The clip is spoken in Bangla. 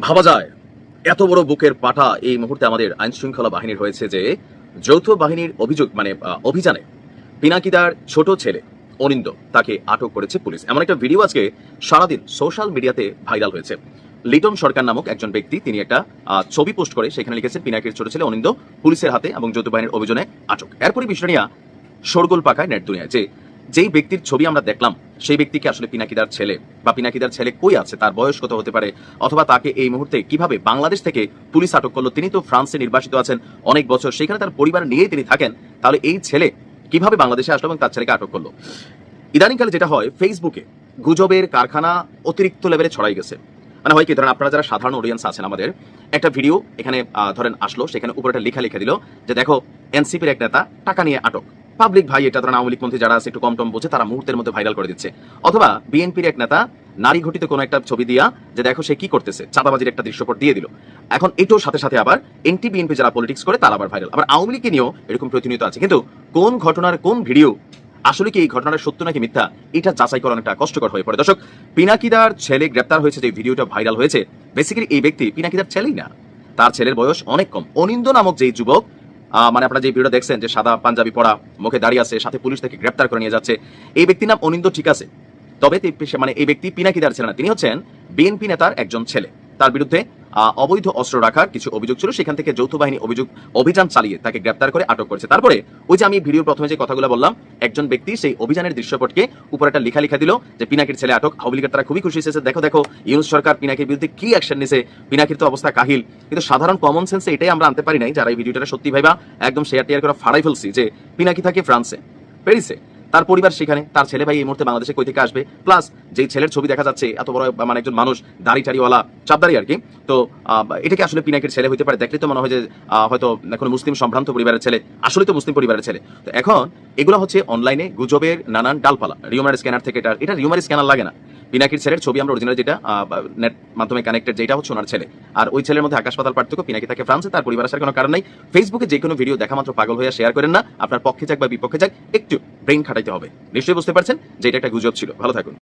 ভাবা যায়। এত বড় বুকের পাঠা এই মুহূর্তে আমাদের আইন শৃঙ্খলা বাহিনীর হয়েছে যে, যৌথ বাহিনীর অভিযোগ মানে অভিযানে পিনাকিদার ছোট ছেলে অনিন্দ তাকে আটক করেছে পুলিশ। এমন একটা ভিডিও আজকে সারাদিন সোশ্যাল মিডিয়াতে ভাইরাল হয়েছে। লিটন সরকার নামক একজন ব্যক্তি, তিনি একটা ছবি পোস্ট করে সেখানে লিখেছেন, পিনাকির ছোট ছেলে অনিন্দ পুলিশের হাতে এবং যৌথ বাহিনীর অভিযানে আটক। এরপরই বিষয়টা নিয়ে শোরগোল পাকায় নেট দুনিয়ায় যে যেই ব্যক্তির ছবি আমরা দেখলাম, সেই ব্যক্তিকে আসলে পিনাকিদার ছেলে বা পিনাকিদার ছেলে কই আছে, তার বয়স কত হতে পারে, অথবা তাকে এই মুহূর্তে কীভাবে বাংলাদেশ থেকে পুলিশ আটক করল, তিনি তো ফ্রান্সে নির্বাসিত আছেন অনেক বছর, সেখানে তার পরিবার নিয়েই তিনি থাকেন, তাহলে এই ছেলে কীভাবে বাংলাদেশে আসলো এবং তার ছেলেকে আটক করল? ইদানিংকালে যেটা হয় ফেসবুকে গুজবের কারখানা অতিরিক্ত লেভেলে ছড়াই গেছে। মানে হয় কি, ধরেন আপনারা যারা সাধারণ অডিয়েন্স আছেন আমাদের, একটা ভিডিও এখানে ধরেন আসলো, সেখানে উপরে একটা লেখা লিখে দিল যে, দেখো এনসিপির এক নেতা টাকা নিয়ে আটক। পাবলিক ভাই, এটা ধরেন আওয়ামী লীগ যারা আছে, একটু কম টম বোঝে, তারা মুহূর্তের মধ্যে ভাইরাল করে দিচ্ছে। অথবা বিএনপির এক নেতা নারী ঘটিত কোনো একটা ছবি দিয়া যে দেখো সে কি করতেছে, চাঁদাবাজির একটা দৃশ্যপট দিয়ে দিল। এখন এটাও সাথে সাথে আবার এনটি বিএনপি যারা পলিটিক্স করে, তারা আবার ভাইরাল আবার আওয়ামী লীগকে নিয়েও এরকম প্রতিনিয়ত আছে। কিন্তু কোন ঘটনার কোন ভিডিও আসলে কি এই ঘটনাটা সত্য নাকি মিথ্যা, এটা যাচাই করা অনেকটা কষ্টকর হয়ে পড়ে। দর্শক, পিনাকিদার ছেলে গ্রেপ্তার হয়েছে যে ভিডিওটা ভাইরাল হয়েছে বেসিক্যালি এই ব্যক্তি পিনাকিদার ছেলেই না। তার ছেলের বয়স অনেক কম। অনিন্দ নামক যেই যুবক মানে আপনারা যে ভিডিও দেখছেন যে সাদা পাঞ্জাবি পরা মুখে দাঁড়িয়ে আছে, সাথে পুলিশ থেকে গ্রেপ্তার করে নিয়ে যাচ্ছে, এই ব্যক্তির নাম অনিন্দ ঠিক আছে। তবে মানে এই ব্যক্তি পিনাকিদার ছিলেন না। তিনি হচ্ছেন বিএনপি নেতার একজন ছেলে। তার বিরুদ্ধে অবৈধ অস্ত্র রাখার কিছু অভিযোগ ছিল। সেখান থেকে যৌথ বাহিনী অভিযোগ, অভিযান চালিয়ে তাকে গ্রেপ্তার করে আটক করেছে। তারপরে ওই যে আমি ভিডিওর প্রথমে যে কথাগুলো বললাম, একজন ব্যক্তি সেই অভিযানের দৃশ্যপটকে উপরে একটা লেখা লেখা দিল যে, পিনাকির ছেলে আটক। আওয়ামী লীগের তারা খুবই খুশি হয়েছে। দেখো দেখো, ইউনুস সরকার পিনাকির বিরুদ্ধে কি অ্যাকশন নিছে? পিনাকির তো অবস্থা কাহিল। কিন্তু সাধারণ কমন সেন্সে এটাই আমরা আনতে পারি নাই। যারা এই ভিডিওটা সত্যি ভাইবা একদম শেয়ার টিয়ার করে ফাড়াই ফেলছি যে, পিনাকি থাকে ফ্রান্সে প্যারিসে তার পরিবার সেখানে, তার ছেলে ভাই এই মুহূর্তে বাংলাদেশে কই থেকে আসবে? প্লাস যেই ছেলের ছবি দেখা যাচ্ছে, এত বড় মানে একজন মানুষ দাড়ি টাড়িওয়ালা চাপদারি আর কি। তো এটাকে আসলে পিনাকের ছেলে হইতে পারে? দেখলে তো মনে হয় যে হয়তো এখন মুসলিম সম্ভ্রান্ত পরিবারের ছেলে আসলে তো মুসলিম পরিবারের ছেলে। তো এখন, এগুলো হচ্ছে অনলাইনে গুজবের নানান ডালপালা, রিউমার স্ক্যানার থেকে এটা এটা রিউমার স্ক্যানার লাগে না। পিনাকির ছেলের ছবি আমরা অরিজিনাল যেটা নেট মাধ্যমে কানেক্টেড যেটা হচ্ছে ওনার ছেলে। আর ওই ছেলের মধ্যে আকাশ পাতাল পার্থক্য, পিনাকি থাকে ফ্রান্সে, তার পরিবার আসার কোনো কারণ নাই। ফেসবুকে যে কোনো ভিডিও দেখা মাত্র পাগল হয়ে শেয়ার করেন না। আপনার পক্ষে যাক বা বিপক্ষে যাক, একটু ব্রেন খাটাইতে হবে। নিশ্চয়ই বুঝতে পারছেন যে এটা একটা গুজব ছিল। ভালো থাকুন।